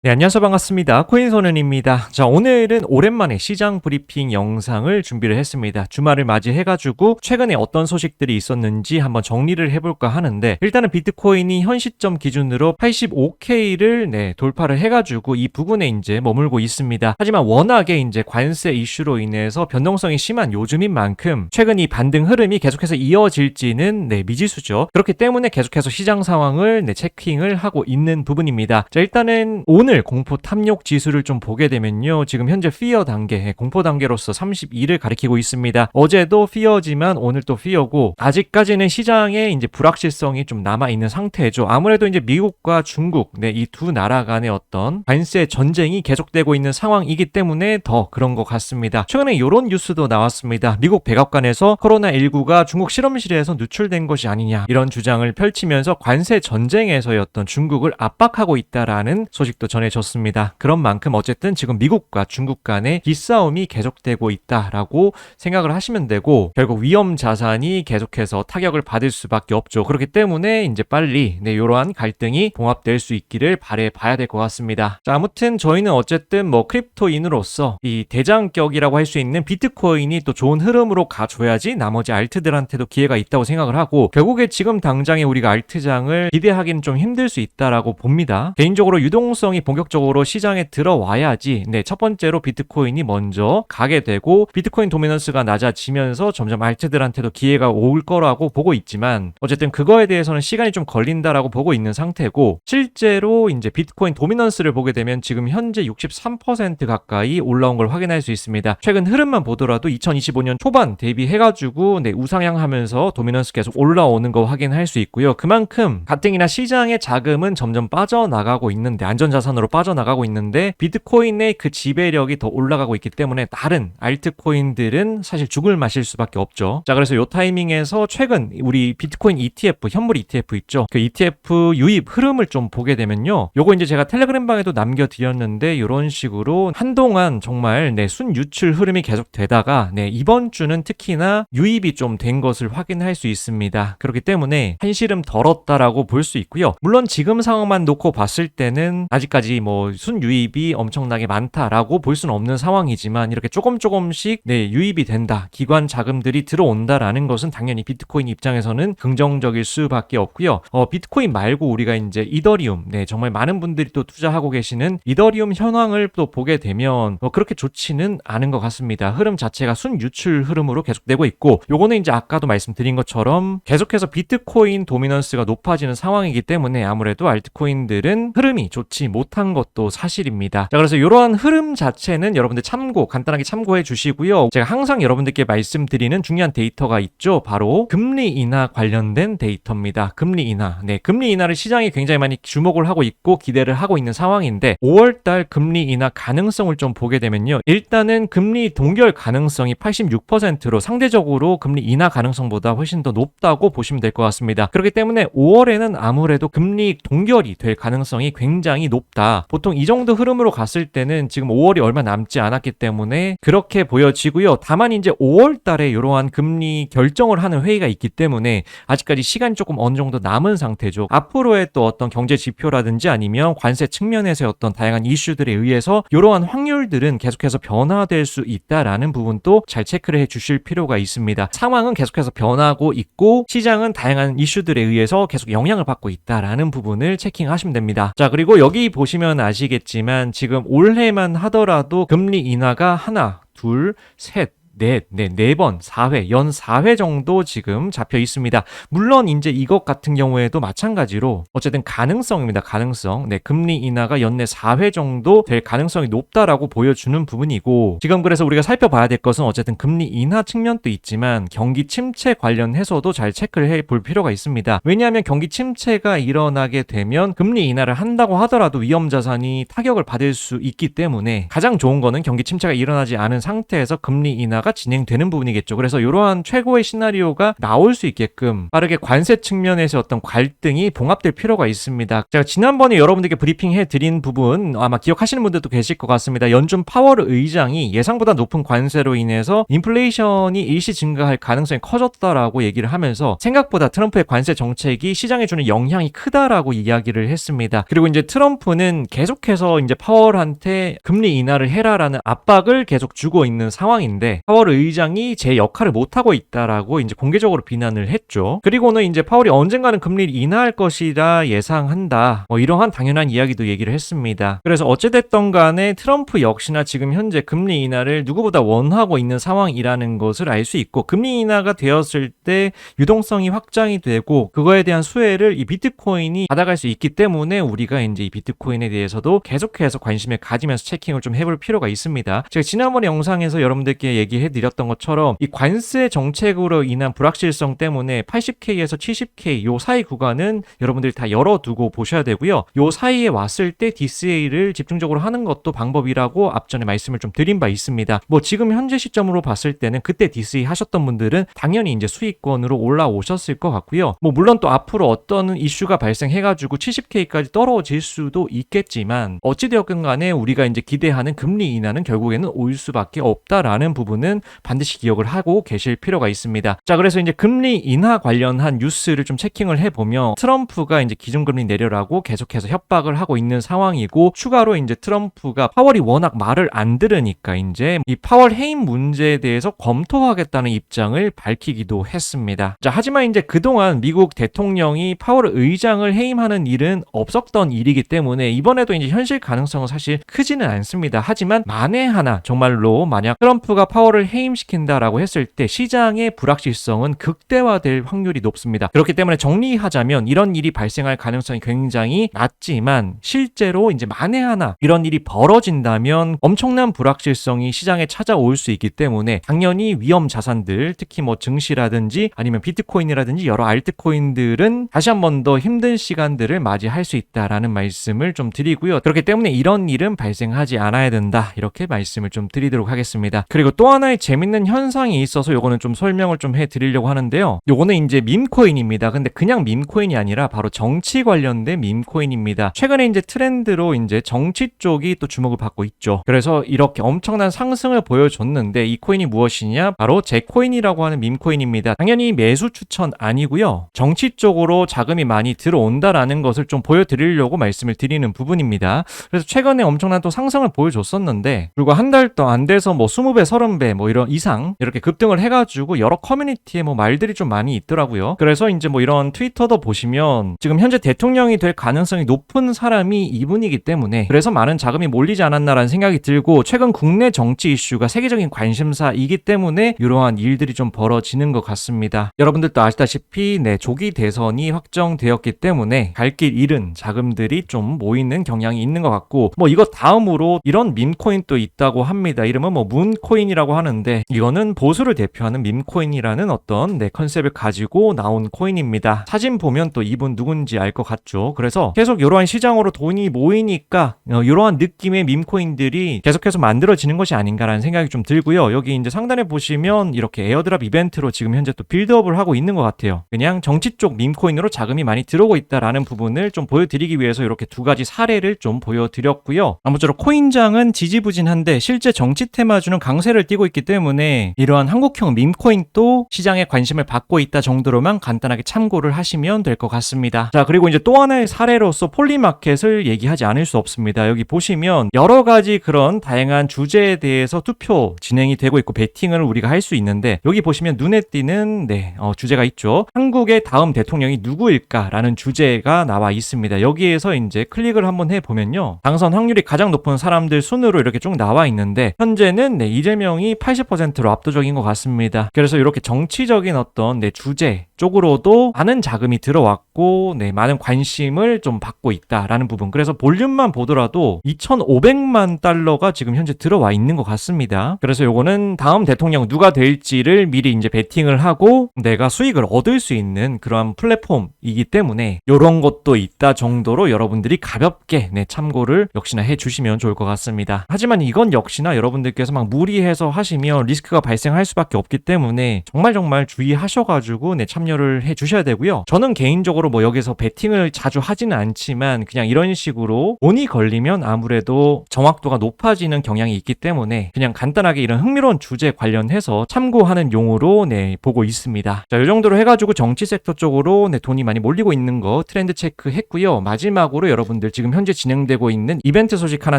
네, 안녕하세요. 반갑습니다. 코인소년입니다. 자, 오늘은 오랜만에 시장 브리핑 영상을 준비를 했습니다. 주말을 맞이해가지고 최근에 어떤 소식들이 있었는지 한번 정리를 해볼까 하는데, 일단은 비트코인이 현 시점 기준으로 85K를 네, 돌파를 해가지고 이 부근에 이제 머물고 있습니다. 하지만 워낙에 이제 관세 이슈로 인해서 변동성이 심한 요즘인 만큼 최근 이 반등 흐름이 계속해서 이어질지는 네, 미지수죠. 그렇기 때문에 계속해서 시장 상황을 네, 체킹을 하고 있는 부분입니다. 자, 일단은 오늘 공포 탐욕 지수를 좀 보게 되면요. 지금 현재 피어 단계, 공포 단계로서 32를 가리키고 있습니다. 어제도 피어지만 오늘 또 피어고 아직까지는 시장에 이제 불확실성이 좀 남아 있는 상태죠. 아무래도 이제 미국과 중국, 네, 이 두 나라 간의 어떤 관세 전쟁이 계속되고 있는 상황이기 때문에 더 그런 것 같습니다. 최근에 이런 뉴스도 나왔습니다. 미국 백악관에서 코로나19가 중국 실험실에서 누출된 것이 아니냐 이런 주장을 펼치면서 관세 전쟁에서의 어떤 중국을 압박하고 있다라는 소식도 전 해졌습니다. 그런 만큼 어쨌든 지금 미국과 중국 간의 기싸움이 계속되고 있다라고 생각을 하시면 되고 결국 위험 자산이 계속해서 타격을 받을 수밖에 없죠. 그렇기 때문에 이제 빨리 네, 이러한 갈등이 봉합될 수 있기를 바래 봐야 될 것 같습니다. 자, 아무튼 저희는 어쨌든 뭐 크립토인으로서 이 대장격이라고 할 수 있는 비트코인이 또 좋은 흐름으로 가줘야지 나머지 알트들한테도 기회가 있다고 생각을 하고 결국에 지금 당장에 우리가 알트장을 기대하기는 좀 힘들 수 있다라고 봅니다. 개인적으로 유동성이 본격적으로 시장에 들어와야지 네, 첫 번째로 비트코인이 먼저 가게 되고 비트코인 도미넌스가 낮아지면서 점점 알트들한테도 기회가 올 거라고 보고 있지만 어쨌든 그거에 대해서는 시간이 좀 걸린다라고 보고 있는 상태고 실제로 이제 비트코인 도미넌스를 보게 되면 지금 현재 63% 가까이 올라온 걸 확인할 수 있습니다. 최근 흐름만 보더라도 2025년 초반 대비해가지고 네, 우상향하면서 도미넌스 계속 올라오는 거 확인할 수 있고요. 그만큼 가뜩이나 시장의 자금은 점점 빠져나가고 있는데 안전자산 으로 빠져나가고 있는데 비트코인의 그 지배력이 더 올라가고 있기 때문에 다른 알트코인들은 사실 죽을 마실 수밖에 없죠. 자 그래서 요 타이밍에서 최근 우리 비트코인 ETF 현물 ETF 있죠. 그 ETF 유입 흐름을 좀 보게 되면요. 요거 이제 제가 텔레그램 방에도 남겨드렸는데 이런 식으로 한동안 정말 네, 순 유출 흐름이 계속 되다가 네, 이번 주는 특히나 유입이 좀 된 것을 확인할 수 있습니다. 그렇기 때문에 한시름 덜었다라고 볼 수 있고요. 물론 지금 상황만 놓고 봤을 때는 아직까지 뭐 순유입이 엄청나게 많다라고 볼 수는 없는 상황이지만 이렇게 조금 조금씩 네, 유입이 된다. 기관 자금들이 들어온다라는 것은 당연히 비트코인 입장에서는 긍정적일 수밖에 없고요. 어, 비트코인 말고 우리가 이제 이더리움, 네, 정말 많은 분들이 또 투자하고 계시는 이더리움 현황을 또 보게 되면 뭐 그렇게 좋지는 않은 것 같습니다. 흐름 자체가 순 유출 흐름으로 계속되고 있고 요거는 이제 아까도 말씀드린 것처럼 계속해서 비트코인 도미넌스가 높아지는 상황이기 때문에 아무래도 알트코인들은 흐름이 좋지 못한 것도 사실입니다. 자, 그래서 이러한 흐름 자체는 여러분들 참고 간단하게 참고해 주시고요. 제가 항상 여러분들께 말씀드리는 중요한 데이터가 있죠. 바로 금리 인하 관련된 데이터입니다. 금리 인하. 네, 금리 인하를 시장이 굉장히 많이 주목을 하고 있고 기대를 하고 있는 상황인데 5월 달 금리 인하 가능성을 좀 보게 되면요. 일단은 금리 동결 가능성이 86%로 상대적으로 금리 인하 가능성보다 훨씬 더 높다고 보시면 될 것 같습니다. 그렇기 때문에 5월에는 아무래도 금리 동결이 될 가능성이 굉장히 높다. 보통 이 정도 흐름으로 갔을 때는 지금 5월이 얼마 남지 않았기 때문에 그렇게 보여지고요. 다만 이제 5월 달에 이러한 금리 결정을 하는 회의가 있기 때문에 아직까지 시간이 조금 어느 정도 남은 상태죠. 앞으로의 또 어떤 경제 지표라든지 아니면 관세 측면에서의 어떤 다양한 이슈들에 의해서 이러한 확률들은 계속해서 변화될 수 있다라는 부분도 잘 체크를 해 주실 필요가 있습니다. 상황은 계속해서 변하고 있고 시장은 다양한 이슈들에 의해서 계속 영향을 받고 있다라는 부분을 체킹하시면 됩니다. 자, 그리고 여기 보시면 아시겠지만 지금 올해만 하더라도 금리 인하가 하나, 둘, 셋, 넷, 네, 네 번, 4회, 연 4회 정도 지금 잡혀 있습니다. 물론 이제 이것 같은 경우에도 마찬가지로 어쨌든 가능성입니다. 가능성. 네, 금리 인하가 연내 4회 정도 될 가능성이 높다라고 보여주는 부분이고 지금 그래서 우리가 살펴봐야 될 것은 어쨌든 금리 인하 측면도 있지만 경기 침체 관련해서도 잘 체크를 해 볼 필요가 있습니다. 왜냐하면 경기 침체가 일어나게 되면 금리 인하를 한다고 하더라도 위험 자산이 타격을 받을 수 있기 때문에 가장 좋은 거는 경기 침체가 일어나지 않은 상태에서 금리 인하가 인하가 진행되는 부분이겠죠. 그래서 이러한 최고의 시나리오가 나올 수 있게끔 빠르게 관세 측면에서 어떤 갈등이 봉합될 필요가 있습니다. 제가 지난번에 여러분들께 브리핑해 드린 부분 아마 기억하시는 분들도 계실 것 같습니다. 연준 파월 의장이 예상보다 높은 관세로 인해서 인플레이션이 일시 증가할 가능성이 커졌다라고 얘기를 하면서 생각보다 트럼프의 관세 정책이 시장에 주는 영향이 크다라고 이야기를 했습니다. 그리고 이제 트럼프는 계속해서 이제 파월한테 금리 인하를 해라라는 압박을 계속 주고 있는 상황인데 파월 의장이 제 역할을 못하고 있다라고 이제 공개적으로 비난을 했죠. 그리고는 이제 파월이 언젠가는 금리를 인하할 것이라 예상한다. 뭐 이러한 당연한 이야기도 얘기를 했습니다. 그래서 어찌됐던 간에 트럼프 역시나 지금 현재 금리 인하를 누구보다 원하고 있는 상황이라는 것을 알 수 있고 금리 인하가 되었을 때 유동성이 확장이 되고 그거에 대한 수혜를 이 비트코인이 받아갈 수 있기 때문에 우리가 이제 이 비트코인에 대해서도 계속해서 관심을 가지면서 체킹을 좀 해볼 필요가 있습니다. 제가 지난번에 영상에서 여러분들께 얘기 해 드렸던 것처럼 이 관세 정책으로 인한 불확실성 때문에 80K에서 70K 요 사이 구간은 여러분들이 다 열어두고 보셔야 되고요. 요 사이에 왔을 때 DCA를 집중적으로 하는 것도 방법이라고 앞전에 말씀을 좀 드린 바 있습니다. 뭐 지금 현재 시점으로 봤을 때는 그때 DCA 하셨던 분들은 당연히 이제 수익권으로 올라오셨을 것 같고요. 뭐 물론 또 앞으로 어떤 이슈가 발생해가지고 70K까지 떨어질 수도 있겠지만 어찌되었건 간에 우리가 이제 기대하는 금리 인하는 결국에는 올 수밖에 없다라는 부분은 반드시 기억을 하고 계실 필요가 있습니다. 자, 그래서 이제 금리 인하 관련한 뉴스를 좀 체킹을 해보면 트럼프가 이제 기준금리 내려라고 계속해서 협박을 하고 있는 상황이고 추가로 이제 트럼프가 파월이 워낙 말을 안 들으니까 이제 이 파월 해임 문제에 대해서 검토하겠다는 입장을 밝히기도 했습니다. 자, 하지만 이제 그동안 미국 대통령이 파월 의장을 해임하는 일은 없었던 일이기 때문에 이번에도 이제 현실 가능성은 사실 크지는 않습니다. 하지만 만에 하나 정말로 만약 트럼프가 파월을 해임시킨다라고 했을 때 시장의 불확실성은 극대화될 확률이 높습니다. 그렇기 때문에 정리하자면 이런 일이 발생할 가능성이 굉장히 낮지만 실제로 이제 만에 하나 이런 일이 벌어진다면 엄청난 불확실성이 시장에 찾아올 수 있기 때문에 당연히 위험 자산들 특히 뭐 증시라든지 아니면 비트코인이라든지 여러 알트코인들은 다시 한 번 더 힘든 시간들을 맞이할 수 있다라는 말씀을 좀 드리고요. 그렇기 때문에 이런 일은 발생하지 않아야 된다. 이렇게 말씀을 좀 드리도록 하겠습니다. 그리고 또 하나 의 재밌는 현상이 있어서 요거는 좀 설명을 좀 해드리려고 하는데요. 요거는 이제 밈코인입니다. 근데 그냥 밈코인이 아니라 바로 정치 관련된 밈코인입니다. 최근에 이제 트렌드로 이제 정치 쪽이 또 주목을 받고 있죠. 그래서 이렇게 엄청난 상승을 보여줬는데 이 코인이 무엇이냐? 바로 제 코인이라고 하는 밈코인입니다. 당연히 매수 추천 아니고요. 정치 쪽으로 자금이 많이 들어온다라는 것을 좀 보여드리려고 말씀을 드리는 부분입니다. 그래서 최근에 엄청난 또 상승을 보여줬었는데 그리고 한 달도 안 돼서 뭐 20배, 30배 뭐 이런 이상 이렇게 급등을 해가지고 여러 커뮤니티에 뭐 말들이 좀 많이 있더라고요. 그래서 이제 뭐 이런 트위터도 보시면 지금 현재 대통령이 될 가능성이 높은 사람이 이분이기 때문에 그래서 많은 자금이 몰리지 않았나라는 생각이 들고 최근 국내 정치 이슈가 세계적인 관심사이기 때문에 이러한 일들이 좀 벌어지는 것 같습니다. 여러분들도 아시다시피 네 조기 대선이 확정되었기 때문에 갈 길 잃은 자금들이 좀 모이는 경향이 있는 것 같고 뭐 이거 다음으로 이런 밈코인도 있다고 합니다. 이름은 뭐 문코인이라고 하는 데 이거는 보수를 대표하는 밈코인이라는 어떤 네 컨셉을 가지고 나온 코인입니다. 사진 보면 또 이분 누군지 알 것 같죠. 그래서 계속 이러한 시장으로 돈이 모이니까 어, 이러한 느낌의 밈코인들이 계속해서 만들어지는 것이 아닌가라는 생각이 좀 들고요. 여기 이제 상단에 보시면 이렇게 에어드랍 이벤트로 지금 현재 또 빌드업을 하고 있는 것 같아요. 그냥 정치 쪽 밈코인으로 자금이 많이 들어오고 있다라는 부분을 좀 보여드리기 위해서 이렇게 두 가지 사례를 좀 보여드렸고요. 아무쪼록 코인장은 지지부진한데 실제 정치 테마주는 강세를 띠고 있기 때문에 이러한 한국형 밈코인도 시장에 관심을 받고 있다 정도로만 간단하게 참고를 하시면 될 것 같습니다. 자 그리고 이제 또 하나의 사례로서 폴리마켓을 얘기하지 않을 수 없습니다. 여기 보시면 여러 가지 그런 다양한 주제에 대해서 투표 진행이 되고 있고 베팅을 우리가 할 수 있는데 여기 보시면 눈에 띄는 네 어, 주제가 있죠. 한국의 다음 대통령이 누구일까라는 주제가 나와 있습니다. 여기에서 이제 클릭을 한번 해 보면요. 당선 확률이 가장 높은 사람들 순으로 이렇게 쭉 나와 있는데 현재는 네 이재명이 80%로 압도적인 것 같습니다. 그래서 이렇게 정치적인 어떤 네 주제 쪽으로도 많은 자금이 들어왔고 네, 많은 관심을 좀 받고 있다라는 부분. 그래서 볼륨만 보더라도 2,500만 달러가 지금 현재 들어와 있는 것 같습니다. 그래서 요거는 다음 대통령 누가 될지를 미리 이제 베팅을 하고 내가 수익을 얻을 수 있는 그러한 플랫폼이기 때문에 요런 것도 있다 정도로 여러분들이 가볍게 네, 참고를 역시나 해 주시면 좋을 것 같습니다. 하지만 이건 역시나 여러분들께서 막 무리해서 하시면 리스크가 발생할 수밖에 없기 때문에 정말 정말 주의하셔 가지고 네, 참 여를 해 주셔야 되고요. 저는 개인적으로 뭐 여기서 베팅을 자주 하지는 않지만 그냥 이런 식으로 돈이 걸리면 아무래도 정확도가 높아지는 경향이 있기 때문에 그냥 간단하게 이런 흥미로운 주제 관련해서 참고하는 용어로 네, 보고 있습니다. 자, 이 정도로 해가지고 정치 섹터 쪽으로 네, 돈이 많이 몰리고 있는 거 트렌드 체크 했고요. 마지막으로 여러분들 지금 현재 진행되고 있는 이벤트 소식 하나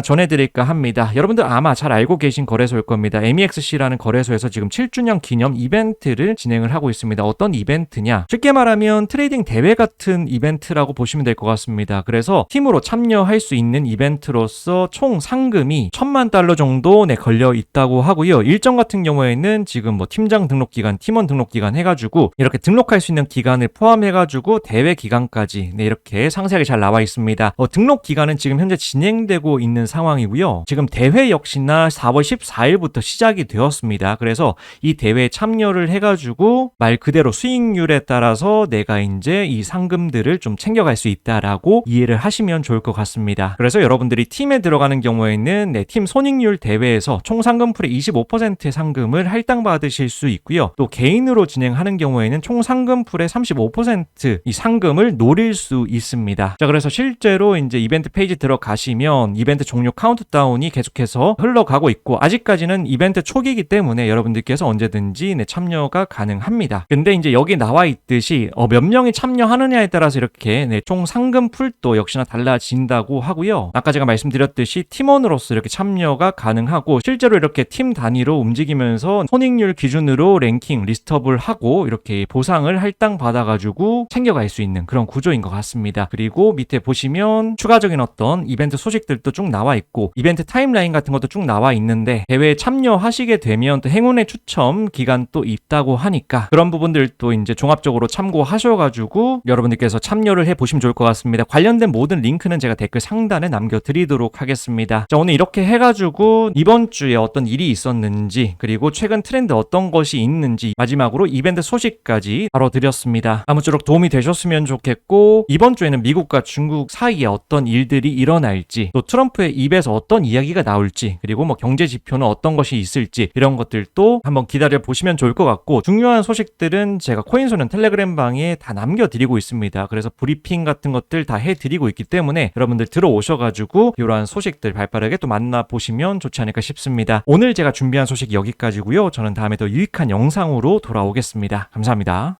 전해드릴까 합니다. 여러분들 아마 잘 알고 계신 거래소일 겁니다. MEXC라는 거래소에서 지금 7주년 기념 이벤트를 진행을 하고 있습니다. 어떤 이벤트 냐? 쉽게 말하면 트레이딩 대회 같은 이벤트라고 보시면 될 것 같습니다. 그래서 팀으로 참여할 수 있는 이벤트로서 총 상금이 천만 달러 정도 네, 걸려 있다고 하고요. 일정 같은 경우에는 지금 뭐 팀장 등록 기간, 팀원 등록 기간 해가지고 이렇게 등록할 수 있는 기간을 포함해가지고 대회 기간까지 네, 이렇게 상세하게 잘 나와 있습니다. 어, 등록 기간은 지금 현재 진행되고 있는 상황이고요. 지금 대회 역시나 4월 14일부터 시작이 되었습니다. 그래서 이 대회에 참여를 해가지고 말 그대로 수익률 에 따라서 내가 이제 이 상금들을 좀 챙겨갈 수 있다라고 이해를 하시면 좋을 것 같습니다. 그래서 여러분들이 팀에 들어가는 경우에는 네, 팀 손익률 대회에서 총 상금풀의 25%의 상금을 할당받으실 수 있고요. 또 개인으로 진행하는 경우에는 총 상금풀의 35%이 상금을 노릴 수 있습니다. 자, 그래서 실제로 이제 이벤트 페이지 들어가시면 이벤트 종료 카운트다운이 계속해서 흘러가고 있고 아직까지는 이벤트 초기이기 때문에 여러분들께서 언제든지 네, 참여가 가능합니다. 근데 이제 여기 나와 있듯이 어, 몇 명이 참여하느냐에 따라서 이렇게 네, 총 상금 풀도 역시나 달라진다고 하고요. 아까 제가 말씀드렸듯이 팀원으로서 이렇게 참여가 가능하고 실제로 이렇게 팀 단위로 움직이면서 손익률 기준으로 랭킹 리스트업을 하고 이렇게 보상을 할당 받아가지고 챙겨갈 수 있는 그런 구조인 것 같습니다. 그리고 밑에 보시면 추가적인 어떤 이벤트 소식들도 쭉 나와 있고 이벤트 타임라인 같은 것도 쭉 나와 있는데 대회에 참여하시게 되면 또 행운의 추첨 기간 또 있다고 하니까 그런 부분들도 이제 종합 적으로 참고하셔가지고 여러분들께서 참여를 해 보시면 좋을 것 같습니다. 관련된 모든 링크는 제가 댓글 상단에 남겨드리도록 하겠습니다. 자 오늘 이렇게 해가지고 이번 주에 어떤 일이 있었는지 그리고 최근 트렌드 어떤 것이 있는지 마지막으로 이벤트 소식까지 다뤄드렸습니다. 아무쪼록 도움이 되셨으면 좋겠고 이번 주에는 미국과 중국 사이에 어떤 일들이 일어날지 또 트럼프의 입에서 어떤 이야기가 나올지 그리고 뭐 경제 지표는 어떤 것이 있을지 이런 것들도 한번 기다려 보시면 좋을 것 같고 중요한 소식들은 제가 코인 소는 텔레그램 방에 다 남겨드리고 있습니다. 그래서 브리핑 같은 것들 다 해드리고 있기 때문에 여러분들 들어오셔가지고 이러한 소식들 발빠르게 또 만나보시면 좋지 않을까 싶습니다. 오늘 제가 준비한 소식 여기까지고요. 저는 다음에 더 유익한 영상으로 돌아오겠습니다. 감사합니다.